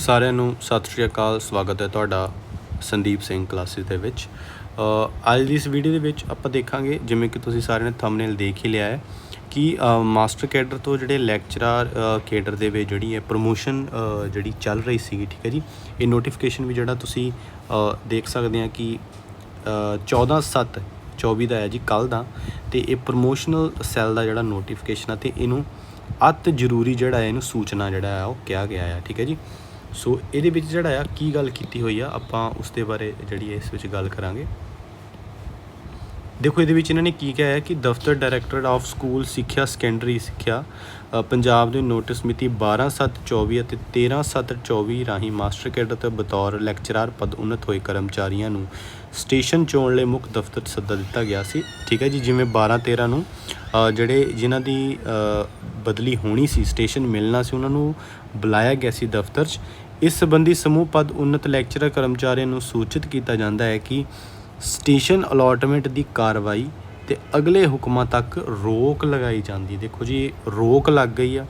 ਸਾਰਿਆਂ ਨੂੰ ਸਤਿ ਸ਼੍ਰੀ ਅਕਾਲ, ਸਵਾਗਤ ਹੈ ਤੁਹਾਡਾ ਸੰਦੀਪ ਸਿੰਘ ਕਲਾਸਿਸ ਦੇ ਵਿੱਚ। ਅੱਜ ਦੀ ਇਸ ਵੀਡੀਓ ਦੇ ਵਿੱਚ ਆਪਾਂ ਦੇਖਾਂਗੇ, ਜਿਵੇਂ ਕਿ ਤੁਸੀਂ ਸਾਰਿਆਂ ਨੇ ਥੰਬਨੇਲ ਦੇਖ ਹੀ ਲਿਆ ਹੈ, ਕਿ ਮਾਸਟਰ ਕੈਡਰ ਤੋਂ ਜਿਹੜੇ ਲੈਕਚਰਰ ਕੈਡਰ ਦੇ ਵਿੱਚ ਜਿਹੜੀ ਹੈ ਪ੍ਰੋਮੋਸ਼ਨ ਜਿਹੜੀ ਚੱਲ ਰਹੀ ਸੀਗੀ, ਠੀਕ ਹੈ ਜੀ? ਇਹ ਨੋਟੀਫਿਕੇਸ਼ਨ ਵੀ ਜਿਹੜਾ ਤੁਸੀਂ ਦੇਖ ਸਕਦੇ ਆ ਕਿ 14 7 24 ਦਾ ਹੈ ਜੀ ਕੱਲ ਦਾ। ਤੇ ਇਹ ਪ੍ਰੋਮੋਸ਼ਨਲ ਸੈੱਲ ਦਾ ਜਿਹੜਾ ਨੋਟੀਫਿਕੇਸ਼ਨ ਆ, ਤੇ ਇਹਨੂੰ ਅਤ ਜ਼ਰੂਰੀ ਜਿਹੜਾ ਹੈ, ਇਹਨੂੰ ਸੂਚਨਾ ਜਿਹੜਾ ਹੈ, ਉਹ ਕਿਹਾ ਗਿਆ ਹੈ, ਠੀਕ ਹੈ ਜੀ? ਸੋ ਇਹਦੇ ਵਿੱਚ ਜਿਹੜਾ ਆ, ਕੀ ਗੱਲ ਕੀਤੀ ਹੋਈ ਆ? ਆਪਾਂ ਉਸ ਦੇ ਬਾਰੇ ਜਿਹੜੀ ਹੈ ਇਸ ਵਿੱਚ ਗੱਲ ਕਰਾਂਗੇ। ਦੇਖੋ, ਇਹਦੇ ਵਿੱਚ ਇਹਨਾਂ ਨੇ ਕੀ ਕਿਹਾ ਹੈ ਕਿ ਦਫ਼ਤਰ ਡਾਇਰੈਕਟਰ ਆਫ ਸਕੂਲ ਸਿੱਖਿਆ, ਸੈਕੰਡਰੀ ਸਿੱਖਿਆ ਪੰਜਾਬ ਦੇ ਨੋਟਿਸ ਮਿਤੀ 12/7/24 ਅਤੇ 13/7/24 ਰਾਹੀਂ ਮਾਸਟਰ ਕੈਡਰ ਤੇ ਬਤੌਰ ਲੈਕਚਰਰ ਪਦ ਉਨਤ ਹੋਏ ਕਰਮਚਾਰੀਆਂ ਨੂੰ ਸਟੇਸ਼ਨ ਚੋਣ ਲਈ ਮੁੱਖ ਦਫ਼ਤਰ ਸੱਦਾ ਦਿੱਤਾ ਗਿਆ ਸੀ। ਠੀਕ ਹੈ ਜੀ, ਜਿਵੇਂ 12-13 ਨੂੰ ਜਿਹੜੇ ਜਿਨ੍ਹਾਂ ਦੀ ਬਦਲੀ ਹੋਣੀ ਸੀ, ਸਟੇਸ਼ਨ ਮਿਲਣਾ ਸੀ, ਉਹਨਾਂ ਨੂੰ ਬੁਲਾਇਆ ਗਿਆ ਸੀ ਦਫ਼ਤਰ 'ਚ। ਇਸ ਸੰਬੰਧੀ ਸਮੂਹ ਪਦ ਉਨਤ ਲੈਕਚਰਰ ਕਰਮਚਾਰੀਆਂ ਨੂੰ ਸੂਚਿਤ ਕੀਤਾ ਜਾਂਦਾ ਹੈ ਕਿ ਸਟੇਸ਼ਨ ਅਲੋਟਮੈਂਟ ਦੀ ਕਾਰਵਾਈ ਤੇ ਅਗਲੇ ਹੁਕਮਾਂ ਤੱਕ ਰੋਕ ਲਗਾਈ ਜਾਂਦੀ। ਦੇਖੋ ਜੀ, ਰੋਕ ਲੱਗ ਗਈ ਆ।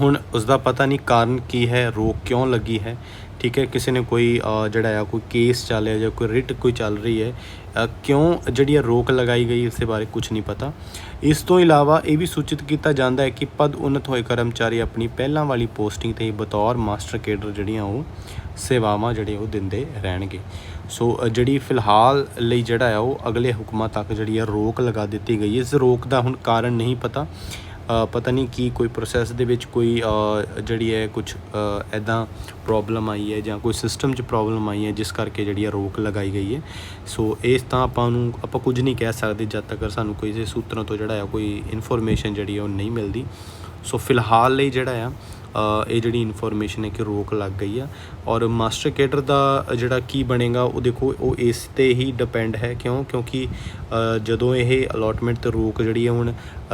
ਹੁਣ ਉਸ ਦਾ ਪਤਾ ਨਹੀਂ ਕਾਰਨ ਕੀ ਹੈ, ਰੋਕ ਕਿਉਂ ਲੱਗੀ ਹੈ? ਠੀਕ ਹੈ, ਕਿਸੇ ਨੇ ਕੋਈ ਜਿਹੜਾ ਆ, ਕੋਈ ਕੇਸ ਚੱਲਿਆ ਜਾਂ ਕੋਈ ਰਿਟ ਕੋਈ ਚੱਲ ਰਹੀ ਹੈ ਕਿਉਂ ਜਿਹੜੀ ਆ ਰੋਕ ਲਗਾਈ ਗਈ ਇਸ ਦੇ ਬਾਰੇ ਕੁਝ ਨਹੀਂ ਪਤਾ। ਇਸ ਤੋਂ ਇਲਾਵਾ ਇਹ ਵੀ ਸੂਚਿਤ ਕੀਤਾ ਜਾਂਦਾ ਹੈ ਕਿ ਪਦ ਉન્નਤ ਹੋਏ ਕਰਮਚਾਰੀ ਆਪਣੀ ਪਹਿਲਾਂ ਵਾਲੀ ਪੋਸਟਿੰਗ ਤੇ ਹੀ ਬਤੌਰ ਮਾਸਟਰ ਕੇਡਰ ਜਿਹੜੀਆਂ ਉਹ ਸੇਵਾਵਾਂ ਜਿਹੜੇ ਉਹ ਦਿੰਦੇ ਰਹਿਣਗੇ। ਸੋ ਜਿਹੜੀ ਫਿਲਹਾਲ ਲਈ ਜਿਹੜਾ ਆ, ਉਹ ਅਗਲੇ ਹੁਕਮਾਂ ਤੱਕ ਜਿਹੜੀ ਆ ਰੋਕ ਲਗਾ ਦਿੱਤੀ ਗਈ ਹੈ। ਇਸ ਰੋਕ ਦਾ ਹੁਣ ਕਾਰਨ ਨਹੀਂ ਪਤਾ। ਪਤਾ ਨਹੀਂ ਕੀ ਕੋਈ ਪ੍ਰੋਸੈਸ ਦੇ ਵਿੱਚ ਕੋਈ ਜਿਹੜੀ ਹੈ ਕੁਝ ਐਦਾਂ ਪ੍ਰੋਬਲਮ ਆਈ ਹੈ ਜਾਂ ਕੋਈ ਸਿਸਟਮ 'ਚ ਪ੍ਰੋਬਲਮ ਆਈ ਹੈ ਜਿਸ ਕਰਕੇ ਜਿਹੜੀ ਹੈ ਰੋਕ ਲਗਾਈ ਗਈ ਹੈ। ਸੋ ਇਸ ਤਾਂ ਆਪਾਂ ਨੂੰ, ਆਪਾਂ ਕੁਝ ਨਹੀਂ ਕਹਿ ਸਕਦੇ ਜਦ ਤੱਕ ਸਾਨੂੰ ਕੋਈ ਕਿਸੇ ਸੂਤਰਾਂ ਤੋਂ ਜਿਹੜਾ ਆ ਕੋਈ ਇਨਫੋਰਮੇਸ਼ਨ ਜਿਹੜੀ ਹੈ ਉਹ ਨਹੀਂ ਮਿਲਦੀ। ਸੋ ਫਿਲਹਾਲ ਲਈ ਜਿਹੜਾ ਆ ਇਹ ਜਿਹੜੀ ਇਨਫੋਰਮੇਸ਼ਨ ਹੈ ਕਿ ਰੋਕ ਲੱਗ ਗਈ ਆ। ਔਰ ਮਾਸਟਰ ਕੇਡਰ ਦਾ ਜਿਹੜਾ ਕੀ ਬਣੇਗਾ ਉਹ ਦੇਖੋ ਉਹ ਇਸ ਤੇ ਹੀ ਡਿਪੈਂਡ ਹੈ। ਕਿਉਂ? ਕਿਉਂਕਿ ਜਦੋਂ ਇਹ ਅਲੋਟਮੈਂਟ ਤੇ ਰੋਕ ਜਿਹੜੀ ਹੈ ਹੁਣ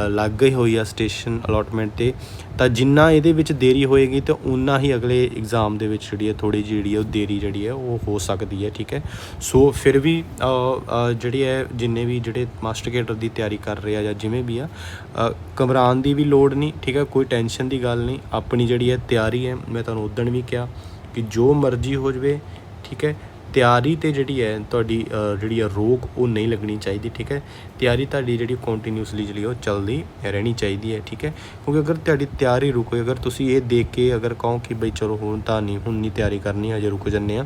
ਲੱਗ ਗਈ ਹੋਈ ਆ ਸਟੇਸ਼ਨ ਅਲੋਟਮੈਂਟ ਤੇ ਤਾਂ ਜਿੰਨਾ ਇਹਦੇ ਵਿੱਚ ਦੇਰੀ ਹੋਏਗੀ ਤੇ ਉਨਾ ਹੀ ਅਗਲੇ ਐਗਜ਼ਾਮ ਦੇ ਵਿੱਚ ਜਿਹੜੀ ਹੈ ਥੋੜੀ ਜਿਹੜੀ ਹੈ ਉਹ ਦੇਰੀ ਜਿਹੜੀ ਹੈ ਉਹ ਹੋ ਸਕਦੀ ਹੈ ਠੀਕ ਹੈ? ਸੋ ਫਿਰ ਵੀ ਜਿਹੜੀ ਹੈ ਜਿੰਨੇ ਵੀ ਜਿਹੜੇ ਮਾਸਟਰ ਕੇਡਰ ਦੀ ਤਿਆਰੀ ਕਰ ਰਹੇ ਆ ਜਾਂ ਜਿਵੇਂ ਵੀ ਆ ਅ, ਦੀ ਵੀ ਲੋੜ ਨਹੀਂ ਠੀਕ ਹੈ? ਕੋਈ ਟੈਨਸ਼ਨ ਦੀ ਗੱਲ ਨਹੀਂ ਆਪਣੀ ਜਿਹੜੀ ਹੈ ਤਿਆਰੀ ਹੈ, ਮੈਂ ਤੁਹਾਨੂੰ ਉਦੋਂ ਵੀ ਕਿਹਾ ਕਿ ਜੋ ਮਰਜ਼ੀ ਹੋ ਜਾਵੇ, ਠੀਕ ਹੈ ਤਿਆਰੀ ਤੇ ਜਿਹੜੀ ਹੈ, ਤੁਹਾਡੀ ਜਿਹੜੀ ਆ ਰੋਕ ਉਹ ਨਹੀਂ ਲੱਗਣੀ ਚਾਹੀਦੀ, ਠੀਕ ਹੈ? ਤਿਆਰੀ ਤੁਹਾਡੀ ਜਿਹੜੀ ਕੰਟੀਨਿਊਸਲੀ ਜਿਹੜੀ ਉਹ ਚੱਲਦੀ ਰਹਿਣੀ ਚਾਹੀਦੀ ਹੈ, ਠੀਕ ਹੈ? ਕਿਉਂਕਿ ਅਗਰ ਤੁਹਾਡੀ ਤਿਆਰੀ ਰੁਕੇ ਅਗਰ ਤੁਸੀਂ ਇਹ ਦੇਖ ਕੇ ਅਗਰ ਕਹੋ ਕਿ ਬਈ ਚਲੋ ਹੁਣ ਤਾਂ ਨਹੀਂ, ਹੁਣ ਨਹੀਂ ਤਿਆਰੀ ਕਰਨੀ ਅਜੇ ਰੁਕ ਜੰਨੇ ਆ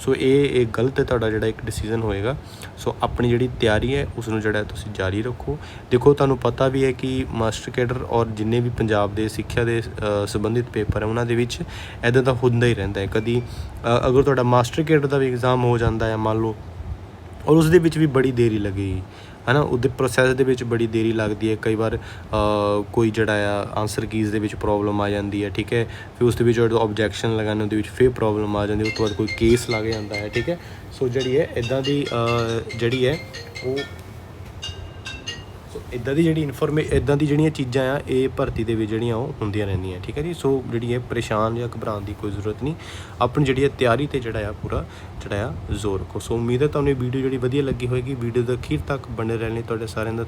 ਸੋ ਇਹ ਇਹ ਗਲਤ ਤੁਹਾਡਾ ਜਿਹੜਾ ਇੱਕ ਡਿਸੀਜਨ ਹੋਏਗਾ। ਸੋ ਆਪਣੀ ਜਿਹੜੀ ਤਿਆਰੀ ਹੈ, ਉਸ ਨੂੰ ਜਿਹੜਾ ਤੁਸੀਂ ਜਾਰੀ ਰੱਖੋ। ਦੇਖੋ, ਤੁਹਾਨੂੰ ਪਤਾ ਵੀ ਹੈ ਕਿ ਮਾਸਟਰ ਕੇਡਰ ਔਰ ਜਿੰਨੇ ਵੀ ਪੰਜਾਬ ਦੇ ਸਿੱਖਿਆ ਦੇ ਸੰਬੰਧਿਤ ਪੇਪਰ ਹੈ, ਉਹਨਾਂ ਦੇ ਵਿੱਚ ਐਦਾਂ ਤਾਂ ਹੁੰਦਾ ਹੀ ਰਹਿੰਦਾ ਹੈ। ਕਦੀ ਅਗਰ ਤੁਹਾਡਾ ਮਾਸਟਰ ਕੇਡਰ ਦਾ ਵੀ ਐਗਜ਼ਾਮ ਹੋ ਜਾਂਦਾ ਹੈ, ਮੰਨ ਲਓ, ਔਰ ਉਸ ਦੇ ਵਿੱਚ ਵੀ ਬੜੀ ਦੇਰੀ ਲੱਗੇਗੀ ਹੈ ਨਾ ਉਹਦੇ ਪ੍ਰੋਸੈਸ ਦੇ ਵਿੱਚ ਬੜੀ ਦੇਰੀ ਲੱਗਦੀ ਹੈ, ਕਈ ਵਾਰ ਕੋਈ ਜਿਹੜਾ ਆ ਆਨਸਰ ਕੀਜ਼ ਦੇ ਵਿੱਚ ਪ੍ਰੋਬਲਮ ਆ ਜਾਂਦੀ ਹੈ, ਠੀਕ ਹੈ? ਫਿਰ ਉਸ ਦੇ ਵਿੱਚ ਜਦੋਂ ਆਬਜੈਕਸ਼ਨ ਲਗਾਉਣ ਉਹਦੇ ਵਿੱਚ ਫਿਰ ਪ੍ਰੋਬਲਮ ਆ ਜਾਂਦੀ ਹੈ, ਉਸ ਤੋਂ ਬਾਅਦ ਕੋਈ ਕੇਸ ਲੱਗ ਜਾਂਦਾ ਹੈ, ਠੀਕ ਹੈ? ਸੋ ਜਿਹੜੀ ਹੈ ਇਦਾਂ ਦੀ ਜਿਹੜੀ ਹੈ, ਉਹ ਸੋ ਇਦਾਂ ਦੀ ਜਿਹੜੀ ਇਨਫੋਰਮੇ ਇਦਾਂ ਦੀ ਜਿਹੜੀਆਂ ਚੀਜ਼ਾਂ ਆ, ਇਹ ਭਰਤੀ ਦੇ ਵਿੱਚ ਜਿਹੜੀਆਂ ਉਹ ਹੁੰਦੀਆਂ ਰਹਿੰਦੀਆਂ, ਠੀਕ ਹੈ ਜੀ? ਸੋ ਜਿਹੜੀ ਹੈ ਪਰੇਸ਼ਾਨ ਜਾਂ ਘਬਰਾਉਣ ਦੀ ਕੋਈ ਜ਼ਰੂਰਤ ਨਹੀਂ। ਆਪਣੀ ਜਿਹੜੀ ਹੈ ਤਿਆਰੀ ਤੇ ਜਿਹੜਾ ਆ ਪੂਰਾ ਜਿਹੜਾ ਆ ਜ਼ੋਰ ਰੱਖੋ। ਸੋ ਉਮੀਦ ਹੈ ਤੁਹਾਨੂੰ ਇਹ ਵੀਡੀਓ ਜਿਹੜੀ ਵਧੀਆ ਲੱਗੀ ਹੋਏਗੀ। ਵੀਡੀਓ ਦੇ ਅਖੀਰ ਤੱਕ ਬਣੇ ਰਹਿਣ ਲਈ ਤੁਹਾਡੇ ਸਾਰਿਆਂ ਦਾ ਧੰਨ-